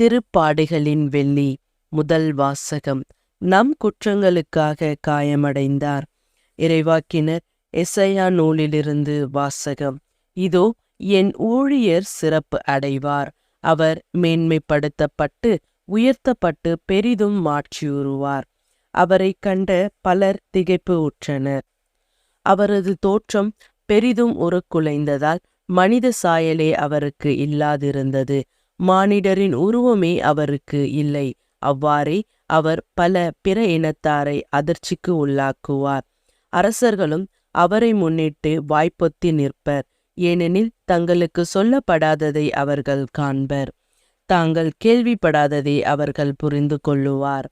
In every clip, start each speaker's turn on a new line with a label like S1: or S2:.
S1: திருப்பாடுகளின் வெள்ளி முதல் வாசகம் நம் குற்றங்களுக்காக காயமடைந்தார். இறைவாக்கினர் எசையா நூலிலிருந்து வாசகம். இதோ என் ஊழியர் சிறப்பு அடைவார். அவர் மேன்மைப்படுத்தப்பட்டு உயர்த்தப்பட்டு பெரிதும் மாற்றியுறுவார் அவரை கண்ட பலர் திகைப்பு உற்றனர். அவரது தோற்றம் பெரிதும் உருக்குலைந்ததால் மனித சாயலே அவருக்கு இல்லாதிருந்தது. மானிடரின் உருவமே அவருக்கு இல்லை. அவ்வாறே அவர் பல பிற இனத்தாரை அதிர்ச்சிக்கு உள்ளாக்குவார். அரசர்களும் அவரை முன்னிட்டு வாய்ப்பொத்தி நிற்பர். ஏனெனில் தங்களுக்கு சொல்லப்படாததை அவர்கள் காண்பர். தாங்கள் கேள்விப்படாததை அவர்கள் புரிந்து கொள்ளுவார்.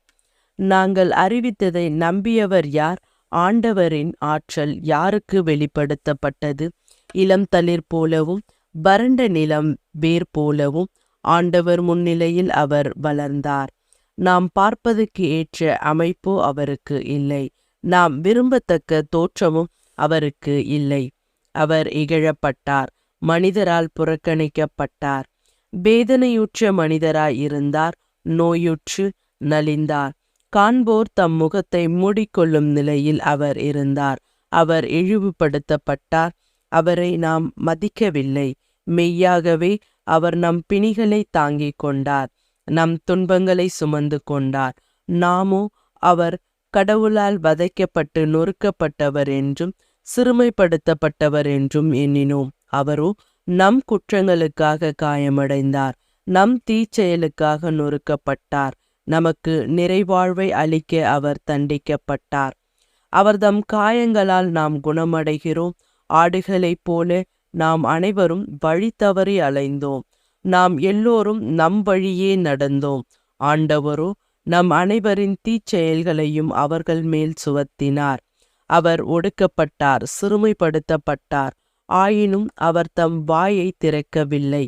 S1: நாங்கள் அறிவித்ததை நம்பியவர் யார்? ஆண்டவரின் ஆற்றல் யாருக்கு வெளிப்படுத்தப்பட்டது? இளம் தளிர் போலவும் வறண்ட நிலம் வேர் போலவும் ஆண்டவர் முன்னிலையில் அவர் வளர்ந்தார். நாம் பார்ப்பதற்கு ஏற்ற அமைப்போ அவருக்கு இல்லை. நாம் விரும்பத்தக்க தோற்றமும் அவருக்கு இல்லை. அவர் இகழப்பட்டார் மனிதரால் புறக்கணிக்கப்பட்டார். வேதனையுற்ற மனிதராய் இருந்தார் நோயுற்று நலிந்தார். காண்போர் தம் முகத்தை மூடிக்கொள்ளும் நிலையில் அவர் இருந்தார். அவர் இழிவுபடுத்தப்பட்டார் அவரை நாம் மதிக்கவில்லை. மெய்யாகவே அவர் நம் பிணிகளை தாங்கிக் கொண்டார் நம் துன்பங்களை சுமந்து கொண்டார். நாமோ அவர் கடவுளால் வதைக்கப்பட்டு நொறுக்கப்பட்டவர் என்றும் சிறுமைப்படுத்தப்பட்டவர் என்றும் எண்ணினோம். அவரோ நம் குற்றங்களுக்காக காயமடைந்தார் நம் தீச்செயலுக்காக நொறுக்கப்பட்டார். நமக்கு நிறைவாழ்வை அளிக்க அவர் தண்டிக்கப்பட்டார். அவர்தம் காயங்களால் நாம் குணமடைகிறோம். ஆடுகளைப் போல நாம் அனைவரும் வழி தவறி அலைந்தோம். நாம் எல்லோரும் நம் வழியே நடந்தோம். ஆண்டவரோ நம் அனைவரின் தீச்செயல்களையும் அவர்கள் மேல் சுவத்தினார் அவர் ஒடுக்கப்பட்டார் சிறுமைப்படுத்தப்பட்டார். ஆயினும் அவர் தம் வாயை திறக்கவில்லை.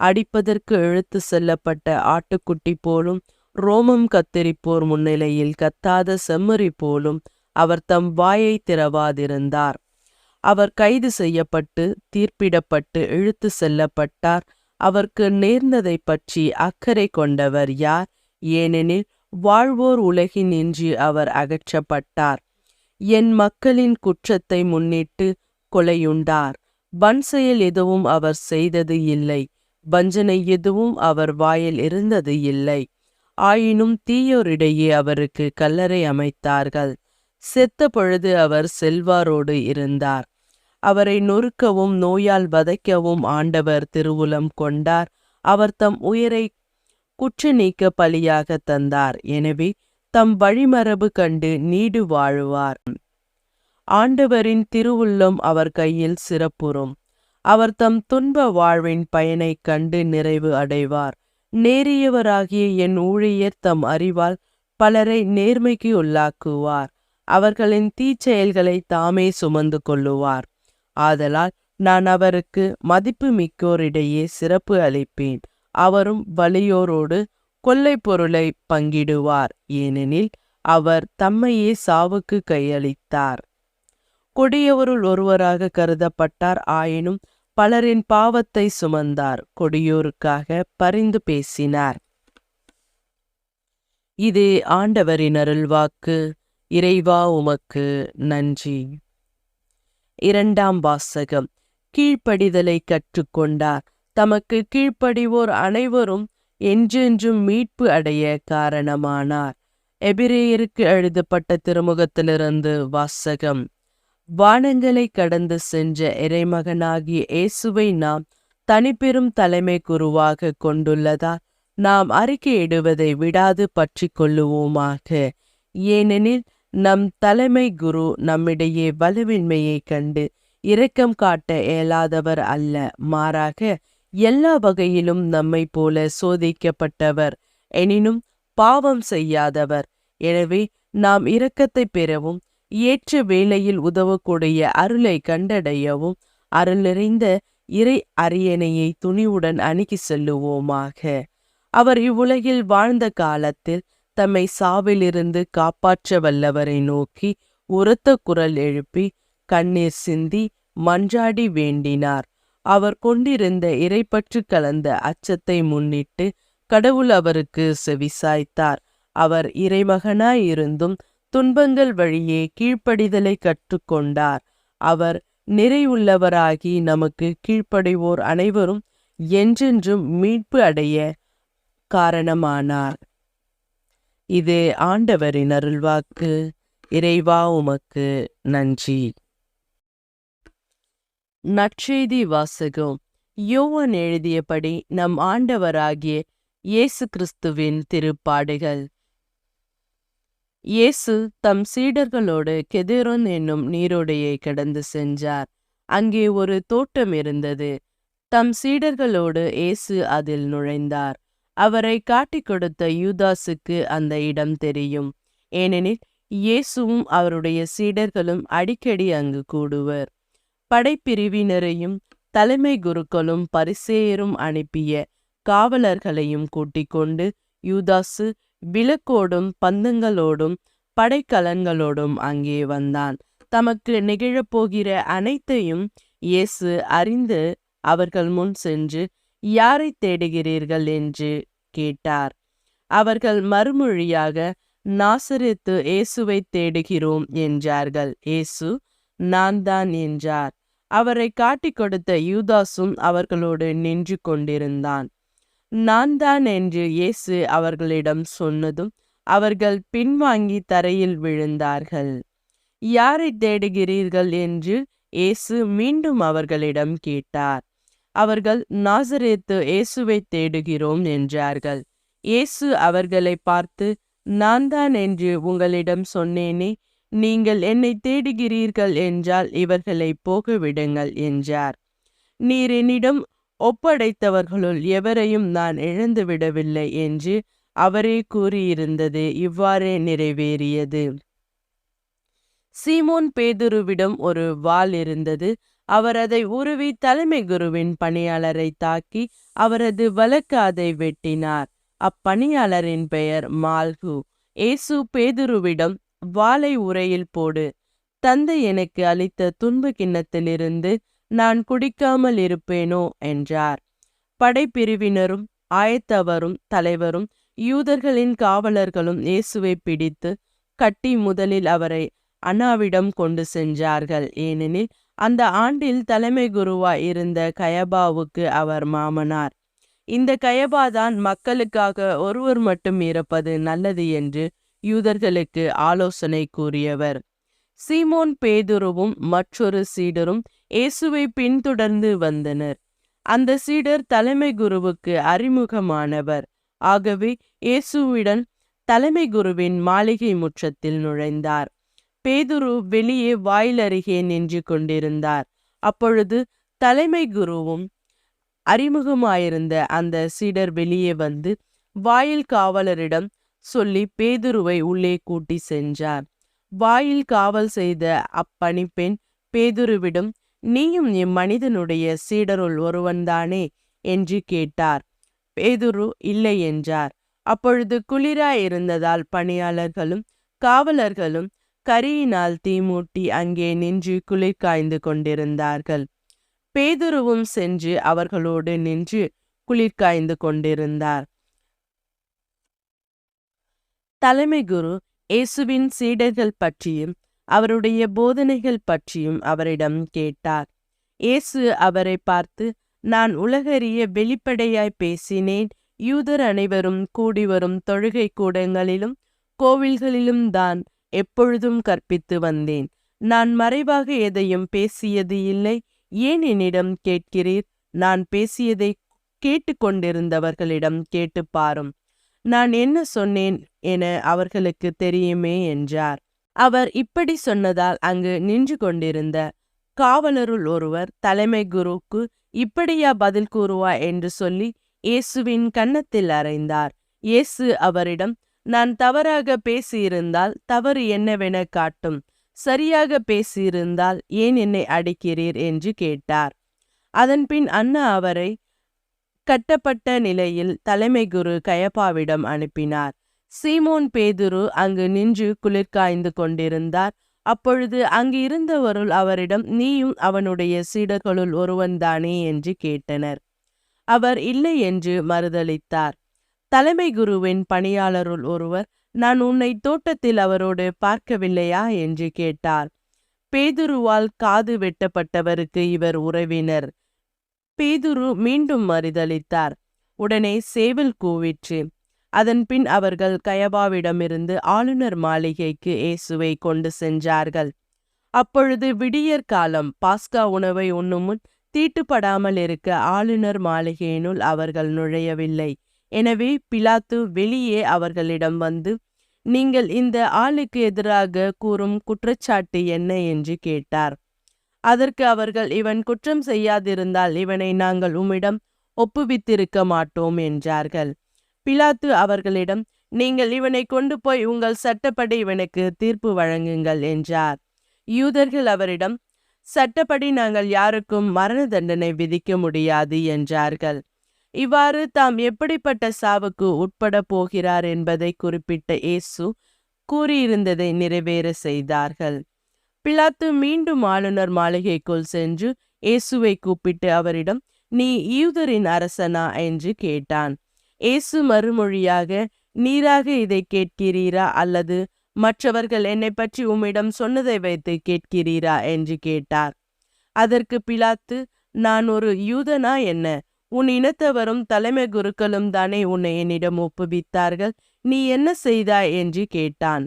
S1: அடிப்பதற்கு இழுத்து செல்லப்பட்ட ஆட்டுக்குட்டி போலும் ரோமம் கத்தரிப்போர் முன்னிலையில் கத்தாத செம்மறி போலும் அவர் தம் வாயை திறவாதிருந்தார். அவர் கைது செய்யப்பட்டு தீர்ப்பிடப்பட்டு இழுத்து செல்லப்பட்டார். அவருக்கு நேர்ந்ததை பற்றி அக்கறை கொண்டவர் யார்? ஏனெனில் வாழ்வோர் உலகினின்றி அவர் அகற்றப்பட்டார். என் மக்களின் குற்றத்தை முன்னிட்டு கொலையுண்டார். வன்செயல் எதுவும் அவர் செய்தது இல்லை. வஞ்சனை எதுவும் அவர் வாயில் இருந்தது இல்லை. ஆயினும் தீயோரிடையே அவருக்கு கல்லறை அமைத்தார்கள். செத்த பொழுது அவர் செல்வாரோடு இருந்தார். அவரை நொறுக்கவும் நோயால் வதைக்கவும் ஆண்டவர் திருவுலம் கொண்டார். அவர் தம் உயிரை குற்ற நீக்க பலியாக தந்தார். எனவே தம் வழிமரபு கண்டு நீடு வாழுவார். ஆண்டவரின் திருவுள்ளம் அவர் கையில் சிறப்புறும். அவர் தம் துன்ப வாழ்வின் பயனைக் கண்டு நிறைவு அடைவார். நேரியவராகிய என் ஊழியர் தம் அறிவால் பலரை நேர்மைக்கு உள்ளாக்குவார். அவர்களின் தீச்செயல்களை தாமே சுமந்து கொள்ளுவார். ஆதலால் நான் அவருக்கு மதிப்பு மிக்கோரிடையே சிறப்பு அளிப்பேன். அவரும் வலியோரோடு கொள்ளை பொருளை பங்கிடுவார். ஏனெனில் அவர் தம்மையே சாவுக்கு கையளித்தார். கொடியவருள் ஒருவராக கருதப்பட்டார். ஆயினும் பலரின் பாவத்தை சுமந்தார். கொடியோருக்காக பரிந்து பேசினார். இது ஆண்டவரின் அருள்வாக்கு இறைவா உமக்கு நன்றி. இரண்டாம் வாசகம். கீழ்ப்படிதலை கற்றுக்கொண்டார். தமக்கு கீழ்ப்படிவோர் அனைவரும் என்றென்றும் மீட்பு அடைய காரணமானார். எபிரேயருக்கு எழுதப்பட்ட திருமுகத்திலிருந்து வாசகம். வானங்களை கடந்து சென்ற இறைமகனாகிய இயேசுவை நாம் தனிப்பெரும் தலைமை குருவாக கொண்டுள்ளதால் நாம் அறிக்கையிடுவதை விடாது பற்றி கொள்ளுவோமாக. ஏனெனில் நம் தலைமை குரு நம்மிடையே வலுவின்மையை கண்டு இரக்கம் காட்ட இயலாதவர் அல்ல. மாறாக எல்லா வகையிலும் நம்மை போல சோதிக்கப்பட்டவர் எனினும் பாவம் செய்யாதவர். எனவே நாம் இரக்கத்தை பெறவும் ஏற்ற வேளையில் உதவக்கூடிய அருளை கண்டடையவும் அருள் நிறைந்த இறை அரியணையை துணிவுடன் அணுகி செல்லுவோமாக. அவர் இவ்வுலகில் வாழ்ந்த காலத்தில் தம்மை சாவிலிருந்து காப்பாற்ற வல்லவரை நோக்கி உரத்த குரல் எழுப்பி கண்ணீர் சிந்தி மன்றாடி வேண்டினார். அவர் கொண்டிருந்த இறைப்பற்று கலந்த அச்சத்தை முன்னிட்டு கடவுள் அவருக்கு செவிசாய்த்தார். அவர் இறைமகனாயிருந்தும் துன்பங்கள் வழியே கீழ்ப்படிதலை கற்றுக்கொண்டார். அவர் நிறைவுள்ளவராகி நமக்கு கீழ்ப்படைவோர் அனைவரும் என்றென்றும் மீட்பு அடைய காரணமானார். இது ஆண்டவரின் அருள்வாக்கு. இறைவா உமக்கு நன்றி. நற்செய்தி வாசகம். யோவன் எழுதியபடி நம் ஆண்டவராகிய இயேசு கிறிஸ்துவின் திருப்பாடுகள். இயேசு தம் சீடர்களோடு கெதிரோன் என்னும் நீரோடையை கடந்து சென்றார். அங்கே ஒரு தோட்டம் இருந்தது. தம் சீடர்களோடு இயேசு அதில் நுழைந்தார். அவரை காட்டிக் கொடுத்த யூதாசுக்கு அந்த இடம் தெரியும். ஏனெனில் இயேசுவும் அவருடைய சீடர்களும் அடிக்கடி அங்கு கூடுவர். படைப்பிரிவினரையும் தலைமை குருக்களும் பரிசேயரும் அனுப்பிய காவலர்களையும் கூட்டிக் கொண்டு யூதாசு விளக்கோடும் பந்தங்களோடும் படைக்கலன்களோடும் அங்கே வந்தான். தமக்கு நிகழப்போகிற அனைத்தையும் இயேசு அறிந்து அவர்கள் முன் சென்று யாரை தேடுகிறீர்கள் என்று கேட்டார். அவர்கள் மறுமொழியாக நாசரித்து இயேசுவை தேடுகிறோம் என்றார்கள். இயேசு நான் தான் என்றார். அவரை காட்டிக் கொடுத்த யூதாசும் அவர்களோடு நின்று கொண்டிருந்தான். நான் தான் என்று இயேசு அவர்களிடம் சொன்னதும் அவர்கள் பின்வாங்கி தரையில் விழுந்தார்கள். யாரை தேடுகிறீர்கள் என்று இயேசு மீண்டும் அவர்களிடம் கேட்டார். அவர்கள் நாசரேத்து இயேசுவை தேடுகிறோம் என்றார்கள். இயேசு அவர்களை பார்த்து நான் தான் என்று உங்களிடம் சொன்னேனே நீங்கள் என்னை தேடுகிறீர்கள் என்றால் இவர்களை போகவிடுங்கள் என்றார். நீர் என்னிடம் ஒப்படைத்தவர்களுள் எவரையும் நான் இழந்து விடவில்லை என்று அவரே கூறியிருந்தது இவ்வாறே நிறைவேறியது. சீமோன் பேதுருவிடம் ஒரு வாள் இருந்தது. அவர் அதை உருவி தலைமை குருவின் பணியாளரை தாக்கி அவரது வழக்கு அதை வெட்டினார். அப்பணியாளரின் பெயர் மால்கு. ஏசு பேதுருவிடம் வாளை உரையில் போடு. தந்தை எனக்கு அளித்த துன்பு கிண்ணத்திலிருந்து நான் குடிக்காமல் இருப்பேனோ? என்றார். படைப்பிரிவினரும் ஆயத்தவரும் தலைவரும் யூதர்களின் காவலர்களும் இயேசுவை பிடித்து கட்டி முதலில் அவரை அண்ணாவிடம் கொண்டு சென்றார்கள். ஏனெனில் அந்த ஆண்டில் தலைமை குருவாய் இருந்த கயபாவுக்கு அவர் மாமனார். இந்த கயபா தான் மக்களுக்காக ஒருவர் மட்டும் இருப்பது நல்லது என்று யூதர்களுக்கு ஆலோசனை கூறியவர். சீமோன் பேதுருவும் மற்றொரு சீடரும் இயேசுவை பின்தொடர்ந்து வந்தனர். அந்த சீடர் தலைமை குருவுக்கு அறிமுகமானவர். ஆகவே இயேசுவிடன் தலைமை குருவின் மாளிகை முற்றத்தில் நுழைந்தார். பேதுரு வெளியே வாயிலருகே நின்று கொண்டிருந்தார். அப்பொழுது தலைமை குருவும் அறிமுகமாயிருந்த அந்த சீடர் வெளியே வந்து வாயில் காவலரிடம் சொல்லி பேதுருவை உள்ளே கூட்டி சென்றார். வாயில் காவல் செய்த அப்பணிப்பெண் பேதுருவிடம் நீயும் இம்மனிதனுடைய சீடருள் ஒருவன்தானே என்று கேட்டார். பேதுரு இல்லை என்றார். அப்பொழுது குளிராயிருந்ததால் பணியாளர்களும் காவலர்களும் கரியினால் தீமூட்டி அங்கே நின்று குளிர் காய்ந்து கொண்டிருந்தார்கள். பேதுருவும் சென்று அவர்களோடு நின்று குளிர் காய்ந்து கொண்டிருந்தார். தலைமை குரு இயேசுவின் சீடர்கள் பற்றியும் அவருடைய போதனைகள் பற்றியும் அவரிடம் கேட்டார். இயேசு அவரை பார்த்து நான் உலகறிய வெளிப்படையாய் பேசினேன். யூதர் அனைவரும் கூடி வரும் தொழுகை கூடங்களிலும் கோவில்களிலும் தான் எப்பொழுதும் கற்பித்து வந்தேன். நான் மறைவாக எதையும் பேசியது இல்லை. ஏன் என்னிடம் கேட்கிறீர்? நான் பேசியதை கேட்டுக்கொண்டிருந்தவர்களிடம் கேட்டு பாரும். நான் என்ன சொன்னேன் என அவர்களுக்கு தெரியுமே என்றார். அவர் இப்படி சொன்னதால் அங்கு நின்று கொண்டிருந்த காவலருள் ஒருவர் தலைமை குருவுக்கு இப்படியா பதில் கூறுவா என்று சொல்லி இயேசுவின் கன்னத்தில் அறைந்தார். இயேசு அவரிடம் நான் தவறாக பேசியிருந்தால் தவறு என்னவென காட்டும். சரியாக பேசியிருந்தால் ஏன் என்னை அடிக்கிறீர்? என்று கேட்டார். அதன்பின் அண்ணா அவரை கட்டப்பட்ட நிலையில் தலைமை குரு கயப்பாவிடம் அனுப்பினார். சீமோன் பேதுரு அங்கு நின்று குளிர்காய்ந்து கொண்டிருந்தார். அப்பொழுது அங்கு இருந்தவருள் அவரிடம் நீயும் அவனுடைய சீடர்களுள் ஒருவன்தானே என்று கேட்டனர். அவர் இல்லை என்று மறுதளித்தார் தலைமை குருவின் பணியாளருள் ஒருவர் நான் உன்னை தோட்டத்தில் அவரோடு பார்க்கவில்லையா என்று கேட்டார். பேதுருவால் காது வெட்டப்பட்டவருக்கு இவர் உறவினர். பேதுரு மீண்டும் மறுதளித்தார் உடனே சேவல் கூவிற்று. அதன்பின் அவர்கள் கயபாவிடமிருந்து ஆளுநர் மாளிகைக்கு இயேசுவை கொண்டு சென்றார்கள். அப்பொழுது விடியற் காலம். பாஸ்கா உணவை உண்ணும் முன் தீட்டுப்படாமல் இருக்க ஆளுநர் மாளிகையினுள் அவர்கள் நுழையவில்லை. எனவே பிலாத்து வெளியே அவர்களிடம் வந்து நீங்கள் இந்த ஆளுக்கு எதிராக கூறும் குற்றச்சாட்டு என்ன? என்று கேட்டார். அதற்கு அவர்கள் இவன் குற்றம் செய்யாதிருந்தால் இவனை நாங்கள் உம்மிடம் ஒப்புவித்திருக்க மாட்டோம் என்றார்கள். பிலாத்து அவர்களிடம் நீங்கள் இவனை கொண்டு போய் உங்கள் சட்டப்படி இவனுக்கு தீர்ப்பு வழங்குங்கள் என்றார். யூதர்கள் அவரிடம் சட்டப்படி நாங்கள் யாருக்கும் மரண தண்டனை விதிக்க முடியாது என்றார்கள். இவ்வாறு தாம் எப்படிப்பட்ட சாவுக்கு உட்பட போகிறார் என்பதை குறிப்பிட்ட இயேசு கூறியிருந்ததை நிறைவேற செய்தார்கள். பிலாத்து மீண்டும் ஆளுநர் மாளிகைக்குள் சென்று இயேசுவை கூப்பிட்டு அவரிடம் நீ யூதரின் அரசனா? என்று கேட்டான். இயேசு மறுமொழியாக நீராக இதை கேட்கிறீரா? அல்லது மற்றவர்கள் என்னை பற்றி உம்மிடம் சொன்னதை வைத்து கேட்கிறீரா? என்று கேட்டார். அதற்கு பிலாத்து நான் ஒரு யூதனா என்ன? உன் இனத்தவரும் தலைமை குருக்களும் தானே உன்னை என்னிடம் ஒப்புவித்தார்கள். நீ என்ன செய்தாய்? என்று கேட்டான்.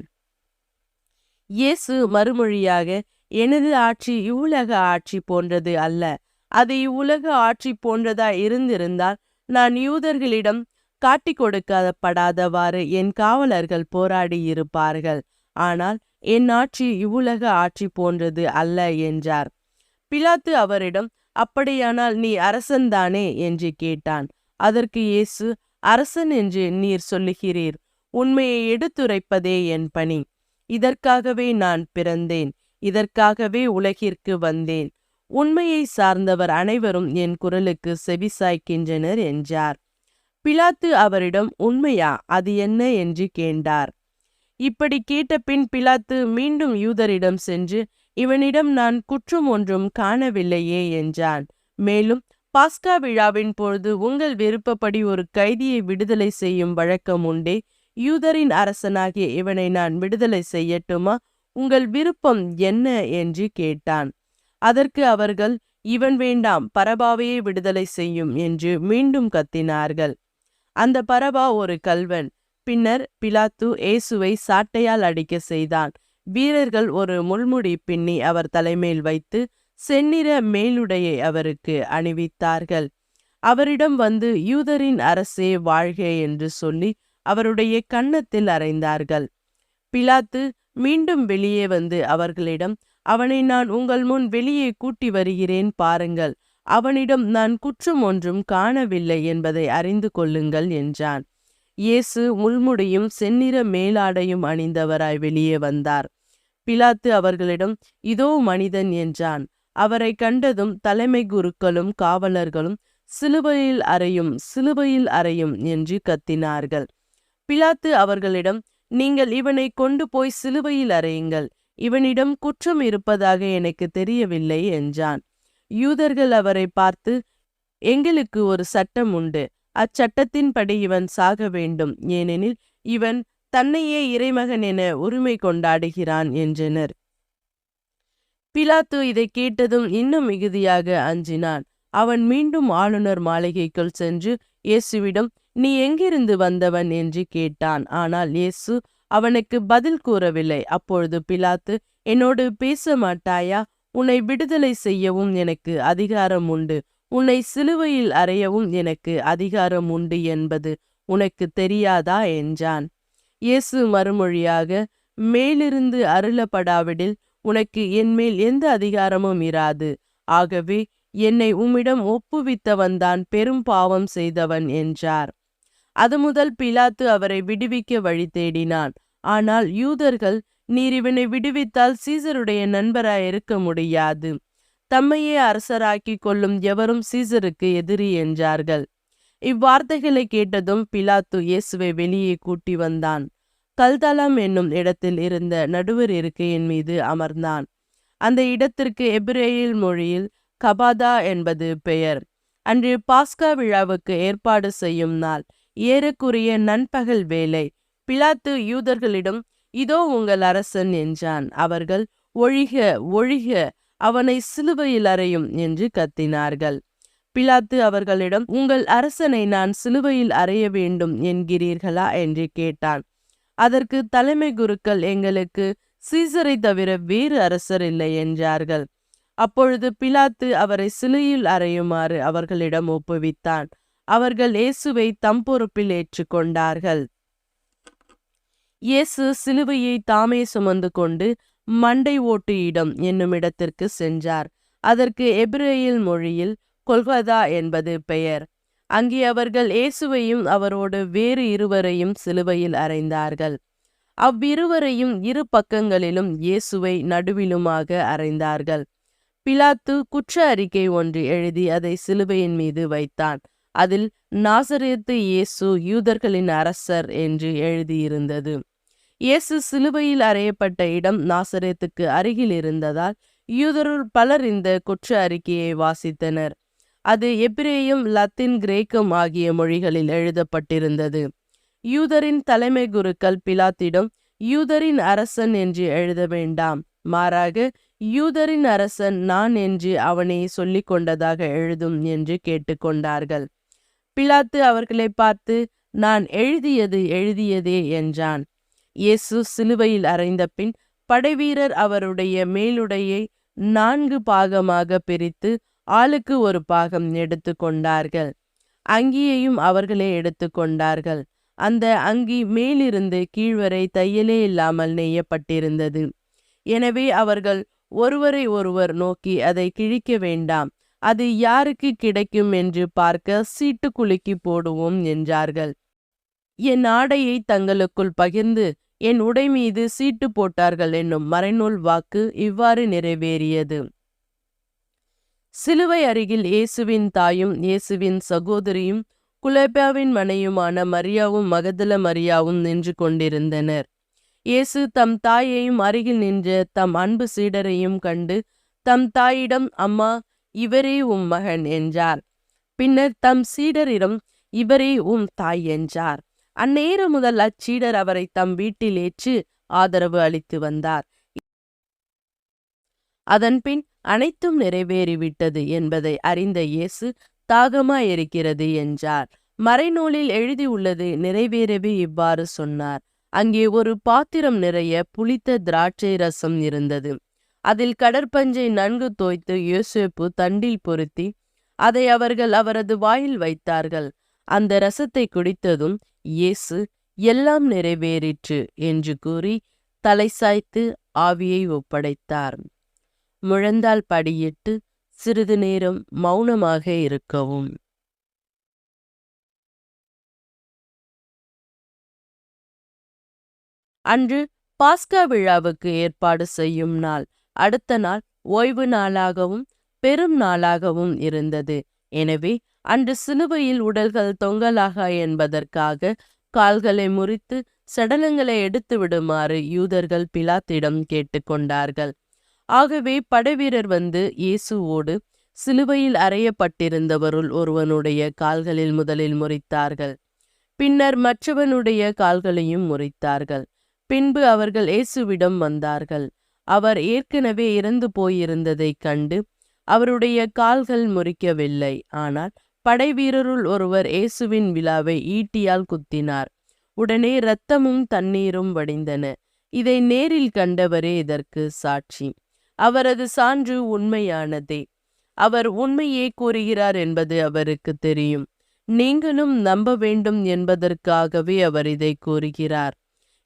S1: இயேசு மறுமொழியாக எனது ஆட்சி இவ்வுலக ஆட்சி போன்றது அல்ல. அது இவ்வுலக ஆட்சி போன்றதா இருந்திருந்தால் நான் யூதர்களிடம் காட்டிக் கொடுக்கப்படாதவாறு என் காவலர்கள் போராடி இருப்பார்கள். ஆனால் என் ஆட்சி இவ்வுலக ஆட்சி போன்றது அல்ல என்றார். பிலாத்து அவரிடம் அப்படியானால் நீ அரசன்தானே என்று கேட்டான். அதற்கு இயேசு அரசன் என்று நீர் சொல்லுகிறீர். உண்மையை எடுத்துரைப்பதே என் பணி. இதற்காகவே நான் பிறந்தேன். இதற்காகவே உலகிற்கு வந்தேன். உண்மையை சார்ந்தவர் அனைவரும் என் குரலுக்கு செவிசாய்க்கின்றனர் என்றார். பிலாத்து அவரிடம் உண்மையா? அது என்ன? என்று கேண்டார். இப்படி கேட்டபின் பிலாத்து மீண்டும் யூதரிடம் சென்று இவனிடம் நான் குற்றம் ஒன்றும் காணவில்லையே என்றான். மேலும் பாஸ்கா விழாவின் பொழுது உங்கள் விருப்பப்படி ஒரு கைதியை விடுதலை செய்யும் வழக்கம் உண்டே. யூதரின் அரசனாகிய இவனை நான் விடுதலை செய்யட்டுமா? உங்கள் விருப்பம் என்ன? என்று கேட்டான். அதற்கு அவர்கள் இவன் வேண்டாம் பரபாவையே விடுதலை செய்யும் என்று மீண்டும் கத்தினார்கள். அந்த பரபா ஒரு கல்வன். பின்னர் பிலாத்து இயேசுவை சாட்டையால் அடிக்க செய்தான். வீரர்கள் ஒரு முள்முடி பின்னி அவர் தலைமேல் வைத்து செந்நிற மேலுடையை அவருக்கு அணிவித்தார்கள். அவரிடம் வந்து யூதரின் அரசே வாழ்க என்று சொல்லி அவருடைய கன்னத்தில் அறைந்தார்கள். பிலாத்து மீண்டும் வெளியே வந்து அவர்களிடம் அவனை நான் உங்கள் முன் வெளியே கூட்டி வருகிறேன் பாருங்கள். அவனிடம் நான் குற்றம் ஒன்றும் காணவில்லை என்பதை அறிந்து கொள்ளுங்கள் என்றான். இயேசு முள்முடியும் செந்நிற மேலாடையும் அணிந்தவராய் வெளியே வந்தார். பிலாத்து அவர்களிடம் இதோ மனிதன் என்றான். அவரை கண்டதும் தலைமை குருக்களும் காவலர்களும் சிலுவையில் அறையும் சிலுவையில் அறையும் என்று கத்தினார்கள். பிலாத்து அவர்களிடம் நீங்கள் இவனை கொண்டு போய் சிலுவையில் அறையுங்கள். இவனிடம் குற்றம் இருப்பதாக எனக்கு தெரியவில்லை என்றான். யூதர்கள் அவரை பார்த்து எங்களுக்கு ஒரு சட்டம் உண்டு. அச்சட்டத்தின்படி இவன் சாக வேண்டும். ஏனெனில் இவன் தன்னையே இறைமகன் என உரிமை கொண்டாடுகிறான் என்றனர். பிலாத்து இதை கேட்டதும் இன்னும் மிகுதியாக அஞ்சினான். அவன் மீண்டும் ஆளுநர் மாளிகைக்குள் சென்று இயேசுவிடம் நீ எங்கிருந்து வந்தவன்? என்று கேட்டான். ஆனால் இயேசு அவனுக்கு பதில் கூறவில்லை. அப்பொழுது பிலாத்து என்னோடு பேச மாட்டாயா? உன்னை விடுதலை செய்யவும் எனக்கு அதிகாரம் உண்டு. உன்னை சிலுவையில் அறையவும் எனக்கு அதிகாரம் உண்டு என்பது உனக்கு தெரியாதா? என்றான். இயேசு மறுமொழியாக மேலிருந்து அருளப்படாவிடில் உனக்கு என்மேல் எந்த அதிகாரமும் இராது. ஆகவே என்னை உம்மிடம் ஒப்புவித்தவன்தான் பெரும் பாவம் செய்தவன் என்றார். அது முதல் பிலாத்து அவரை விடுவிக்க வழி தேடினான். ஆனால் யூதர்கள் நீர் இவனை விடுவித்தால் சீசருடைய நண்பராய் இருக்க முடியாது. தம்மையே அரசராக்கி கொள்ளும் எவரும் சீசருக்கு எதிரி என்றார்கள். இவ்வார்த்தைகளை கேட்டதும் பிலாத்து இயேசுவை வெளியே கூட்டி வந்தான். கல்தலம் என்னும் இடத்தில் இருந்த நடுவர் இருக்கையின் மீது அமர்ந்தான். அந்த இடத்திற்கு எபிரேயில் மொழியில் கபாதா என்பது பெயர். அன்று பாஸ்கா விழாவுக்கு ஏற்பாடு செய்யும் நாள். ஏறக்குறைய நண்பகல் வேலை பிலாத்து யூதர்களிடம் இதோ உங்கள் அரசன் என்றான். அவர்கள் ஒழிக ஒழிக அவனை சிலுவையில் அறையும் என்று கத்தினார்கள். பிலாத்து அவர்களிடம் உங்கள் அரசனை நான் சிலுவையில் அறைய வேண்டும் என்கிறீர்களா? என்று கேட்டான். அதற்கு தலைமை குருக்கள் எங்களுக்கு சீசரை தவிர வேறு அரசர் இல்லை என்றார்கள். அப்பொழுது பிலாத்து அவரை சிலுவையில் அறையுமாறு அவர்களிடம் ஒப்புவித்தான். அவர்கள் இயேசுவை தம் பொறுப்பில் ஏற்றுக்கொண்டார்கள். இயேசு சிலுவையை தாமே சுமந்து கொண்டு மண்டை ஓட்டு இடம் என்னும் இடத்திற்கு சென்றார். அதற்கு எபிரேயில் மொழியில் கொல்கதா என்பது பெயர். அங்கே அவர்கள் இயேசுவையும் அவரோடு வேறு இருவரையும் சிலுவையில் அறைந்தார்கள். அவ்விருவரையும் இரு பக்கங்களிலும் இயேசுவை நடுவிலுமாக அறைந்தார்கள். பிலாத்து குற்ற அறிக்கை ஒன்று எழுதி அதை சிலுவையின் மீது வைத்தான். அதில் நாசரேத்து இயேசு யூதர்களின் அரசர் என்று எழுதியிருந்தது. இயேசு சிலுவையில் அறையப்பட்ட இடம் நாசரேத்துக்கு அருகில் இருந்ததால் யூதருள் பலர் இந்த குற்ற அறிக்கையை வாசித்தனர். அது எப்ரேயும் லத்தீன் கிரேக்கம் ஆகிய மொழிகளில் எழுதப்பட்டிருந்தது. யூதரின் தலைமை குருக்கள் பிலாத்திடம் யூதரின் அரசன் என்று எழுத வேண்டாம். மாறாக யூதரின் அரசன் நான் என்று அவனை சொல்லிக் கொண்டதாக எழுதும் என்று கேட்டுக்கொண்டார்கள் பிலாத்து அவர்களை பார்த்து நான் எழுதியது எழுதியதே என்றான். இயேசு சிலுவையில் அறைந்த பின் படைவீரர் அவருடைய மேலுடையை நான்கு பாகமாக பிரித்து ஆளுக்கு ஒரு பாகம் எடுத்து கொண்டார்கள். அங்கியையும் அவர்களே எடுத்து கொண்டார்கள். அந்த அங்கி மேலிருந்து கீழ்வரை தையலே இல்லாமல் நெய்யப்பட்டிருந்தது. எனவே அவர்கள் ஒருவரை ஒருவர் நோக்கி அதை கிழிக்க வேண்டாம். அது யாருக்கு கிடைக்கும் என்று பார்க்க சீட்டு குலுக்கி போடுவோம் என்றார்கள். என் ஆடையை தங்களுக்குள் பகிர்ந்து என் உடை மீது சீட்டு போட்டார்கள் என்னும் மறைநூல் வாக்கு இவ்வாறு நிறைவேறியது. சிலுவை அருகில் இயேசுவின் தாயும் இயேசுவின் சகோதரியும் குலேபாவின் மனையுமான மரியாவும் மகதல மரியாவும் நின்று கொண்டிருந்தனர். இயேசு தம் தாயையும் அருகில் நின்ற தம் அன்பு சீடரையும் கண்டு தம் தாயிடம் அம்மா இவரே உம் மகன் என்றார். பின்னர் தம் சீடரிடம் இவரே உம் தாய் என்றார். அந்நேரம் முதல் அச்சீடர் அவரை தம் வீட்டில் ஏற்று ஆதரவு அளித்து வந்தார். அதன்பின் அனைத்தும் நிறைவேறிவிட்டது என்பதை அறிந்த இயேசு தாகமாயிருக்கிறது என்றார். மறைநூலில் எழுதியுள்ளது நிறைவேறவே இவ்வாறு சொன்னார். அங்கே ஒரு பாத்திரம் நிறைய புளித்த திராட்சை ரசம் இருந்தது. அதில் கடற்பஞ்சை நன்கு தோய்த்து யோசேப்பு தண்டில் பொருத்தி அதை அவர்கள் அவரது வாயில் வைத்தார்கள். அந்த ரசத்தை குடித்ததும் இயேசு எல்லாம் நிறைவேறிற்று என்று கூறி தலை சாய்த்து ஆவியை ஒப்படைத்தார். முழந்தால் படியிட்டு சிறிது நேரம் மௌனமாக இருக்கவும். அன்று பாஸ்கா விழாவுக்கு ஏற்பாடு செய்யும் நாள். அடுத்த நாள் ஓய்வு நாளாகவும் பெரும் நாளாகவும் இருந்தது. எனவே அன்று சிலுவையில் உடல்கள் தொங்கலாக என்பதற்காக கால்களை முறித்து சடலங்களை எடுத்து விடுமாறு யூதர்கள் பிலாத்திடம் கேட்டுக்கொண்டார்கள். ஆகவே படைவீரர் வந்து இயேசுவோடு சிலுவையில் அறையப்பட்டிருந்தவருள் ஒருவனுடைய கால்களில் முதலில் முறித்தார்கள். பின்னர் மற்றவனுடைய கால்களையும் முறித்தார்கள். பின்பு அவர்கள் இயேசுவிடம் வந்தார்கள். அவர் ஏற்கனவே இறந்து போயிருந்ததைக் கண்டு அவருடைய கால்கள் முறிக்கவில்லை. ஆனால் படைவீரருள் ஒருவர் இயேசுவின் விழாவை ஈட்டியால் குத்தினார். உடனே இரத்தமும் தண்ணீரும் வடிந்தன. இதை நேரில் கண்டவரே இதற்கு சாட்சி. அவரது சான்று உண்மையானதே. அவர் உண்மையே கூறுகிறார் என்பது அவருக்கு தெரியும். நீங்களும் நம்ப வேண்டும் என்பதற்காகவே அவர் இதை கூறுகிறார்.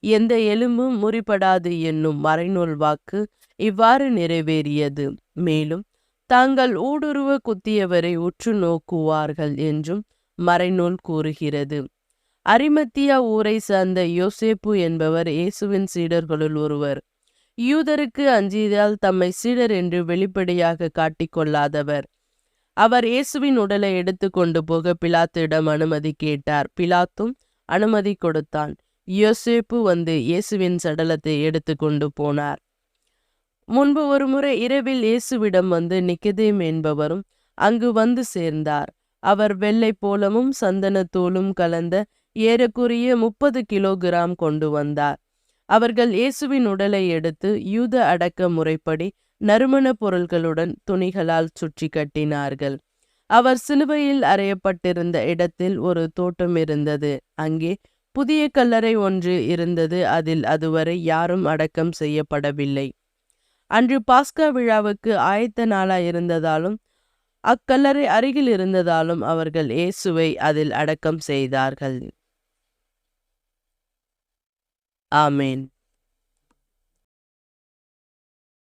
S1: எந்த எலும்பும் முறிப்படாது என்னும் மறைநூல் வாக்கு இவ்வாறு நிறைவேறியது. மேலும் தாங்கள் ஊடுருவ குத்தியவரை உற்று நோக்குவார்கள் என்றும் மறைநூல் கூறுகிறது. அரிமத்தியா ஊரை சார்ந்த யோசேப்பு என்பவர் இயேசுவின் சீடர்களுள் ஒருவர். யூதருக்கு அஞ்சியதால் தம்மை சீடர் என்று வெளிப்படையாக காட்டிக்கொள்ளாதவர். அவர் இயேசுவின் உடலை எடுத்து கொண்டு போக பிலாத்திடம் அனுமதி கேட்டார். பிலாத்தும் அனுமதி கொடுத்தான். யோசேப்பு வந்து இயேசுவின் சடலத்தை எடுத்து கொண்டு போனார். முன்பு ஒரு முறை இரவில் இயேசுவிடம் வந்து நிக்கதேம் என்பவரும் அங்கு வந்து சேர்ந்தார். அவர் வெள்ளை போலமும் சந்தன தோலும் கலந்த ஏறக்குறைய முப்பது கிலோகிராம் கொண்டு வந்தார். அவர்கள் இயேசுவின் உடலை எடுத்து யூத அடக்க முறைப்படி நறுமணப் பொருள்களுடன் துணிகளால் சுற்றி கட்டினார்கள். அவர் சிலுவையில் அறையப்பட்டிருந்த இடத்தில் ஒரு தோட்டம் இருந்தது. அங்கே புதிய கல்லறை ஒன்று இருந்தது. அதில் அதுவரை யாரும் அடக்கம் செய்யப்படவில்லை. அன்று பாஸ்கா விழாவுக்கு ஆயத்த நாளாய் இருந்ததாலும் அக்கல்லறை அருகில் இருந்ததாலும் அவர்கள் இயேசுவை அதில் அடக்கம் செய்தார்கள். Amen.